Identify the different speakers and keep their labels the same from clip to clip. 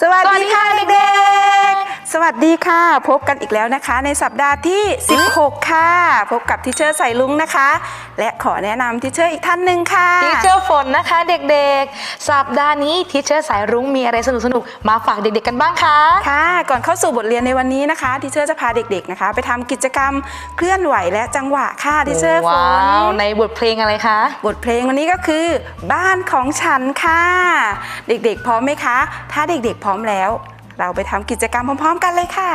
Speaker 1: สวัส
Speaker 2: สวัส
Speaker 1: ดี
Speaker 2: ดี
Speaker 1: ค่ะ
Speaker 2: ค่ะ
Speaker 1: เด็กๆ สวัสดีค่ะ พบกันอีกแล้วนะคะ ในสัปดาห์ที่ 16 ค่ะ พบกับทิเชอร์ใส่ลุงนะคะ และขอแนะนำทิเชอร์อีกท่านหนึ่งค่ะ
Speaker 2: ทีเชอร์ฝนนะคะเด็กๆ สัปดาห์นี้ทีเชอร์สายรุ้งมีอะไรสนุกๆ มาฝากเด็กๆกันบ้างคะ
Speaker 1: ค่ะ ก่อนเข้าสู่บทเรียนในวันนี้นะคะทิเชอร์จะพาเด็กๆนะคะ ไปทำกิจกรรมเคลื่อนไหวและจังหวะค่ะทิเชอร์ฝ
Speaker 2: ว้านวในบทเพลงอะไรคะ
Speaker 1: บทเพลงวันนี้ก็คือ บ้านของฉันค่ะ เด็กๆ พร้อมไหมคะ ถ้าเด็กๆ พร้อมแล้ว เราไปทำกิจกรรมพร้อม ๆ กันเลยค่ะ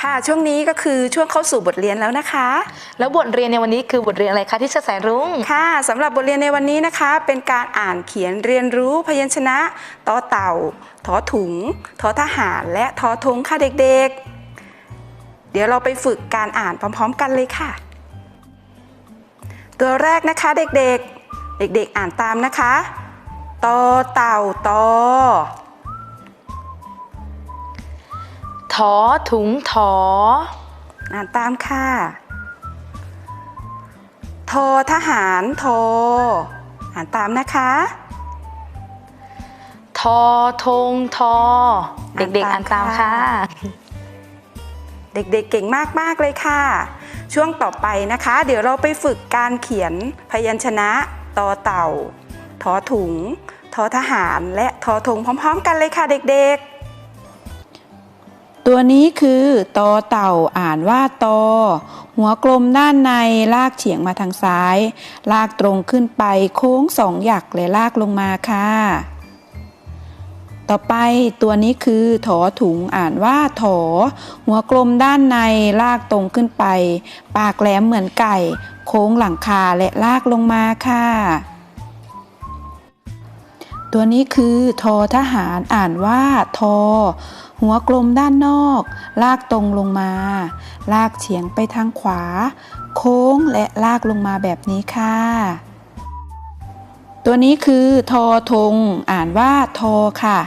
Speaker 1: ค่ะช่วงนี้ก็คือช่วงเข้าสู่บทเรียนแล้วนะคะ
Speaker 2: แล้วบทเรียนในวันนี้คือบทเรียนอะไรคะที่เชอร์สายรุ้ง
Speaker 1: ค่ะสำหรับบทเรียนในวันนี้นะคะ เป็นการอ่านเขียนเรียนรู้พยัญชนะต่อเต่าทอถุงทอทหาร และทอทงค่ะเด็กๆ เดี๋ยวเราไปฝึกการอ่านพร้อม ๆ กันเลยค่ะ ตัวแรกนะคะเด็กๆ เด็กๆอ่านตามนะคะตอเต่าตอ
Speaker 2: ถอถุงถอ
Speaker 1: อ่านตามค่ะทอทหารทออ่านตามนะคะ
Speaker 2: ทอทงทอ เด็กๆอ่านตามค่ะ
Speaker 1: เด็กๆเก่งมากๆเลยค่ะ ช่วงต่อไปนะคะ เดี๋ยวเราไปฝึกการเขียนพยัญชนะต่อเต่าทอถุงทอทหาร และทอทงพร้อม ๆ กันเลยค่ะเด็กๆ ตัวนี้คือตอเต่าอ่านว่าตอ หัวกลมด้านในลากเฉียงมาทางซ้าย ลากตรงขึ้นไปโค้งสองหยักและลากลงมาค่ะ ต่อไปตัวนี้คือถอถุงอ่านว่าถอ หัวกลมด้านในลากตรงขึ้นไป ปากแหลมเหมือนไก่ โค้งหลังคาและลากลงมาค่ะ ตัวนี้คือทอทหารอ่านว่าทอ หัวกลมด้านนอก ลากตรงลงมา ลากเฉียงไปทางขวา โค้งและลากลงมาแบบนี้ค่ะ ตัวนี้คือทอทง อ่านว่าทอค่ะ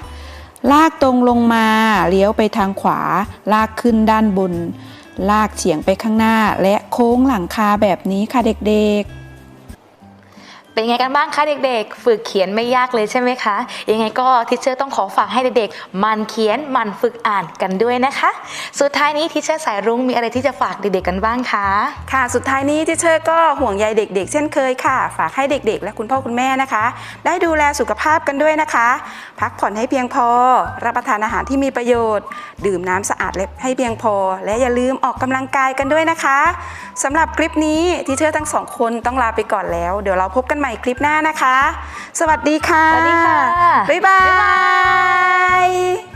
Speaker 1: ลากตรงลงมาเลี้ยวไปทางขวา ลากขึ้นด้านบน ลากเฉียงไปข้างหน้า และโค้งหลังคาแบบนี้ค่ะเด็กๆ
Speaker 2: เป็นไงกันบ้างคะเด็กๆ ฝึกเขียนไม่ยากเลยใช่ไหมคะ ยังไงก็ทิเชอร์ต้องขอฝากให้เด็กๆ มันเขียนมันฝึกอ่านกันด้วยนะคะ สุดท้ายนี้ทิเชอร์สายรุ้งมีอะไรที่จะฝากเด็กๆกันบ้างคะ
Speaker 1: ค่ะ สุดท้ายนี้ที่เชอร์ก็ห่วงใยเด็ก ๆ เช่นเคยค่ะ ฝากให้เด็กๆ และคุณพ่อคุณแม่นะคะ ได้ดูแลสุขภาพกันด้วยนะคะ พักผ่อนให้เพียงพอ รับประทานอาหารที่มีประโยชน์ ดื่มน้ำสะอาดและให้เพียงพอ และอย่าลืมออกกำลังกายกันด้วยนะคะสำหรับคลิปนี้ที่เชอร์ทั้งสองคนต้องลาไปก่อนแล้ว เดี๋ยวเราพบกันใหม่คลิปหน้านะคะ สวัสดีค่ะ
Speaker 2: สวัสดีค่ะ
Speaker 1: บ๊ายบาย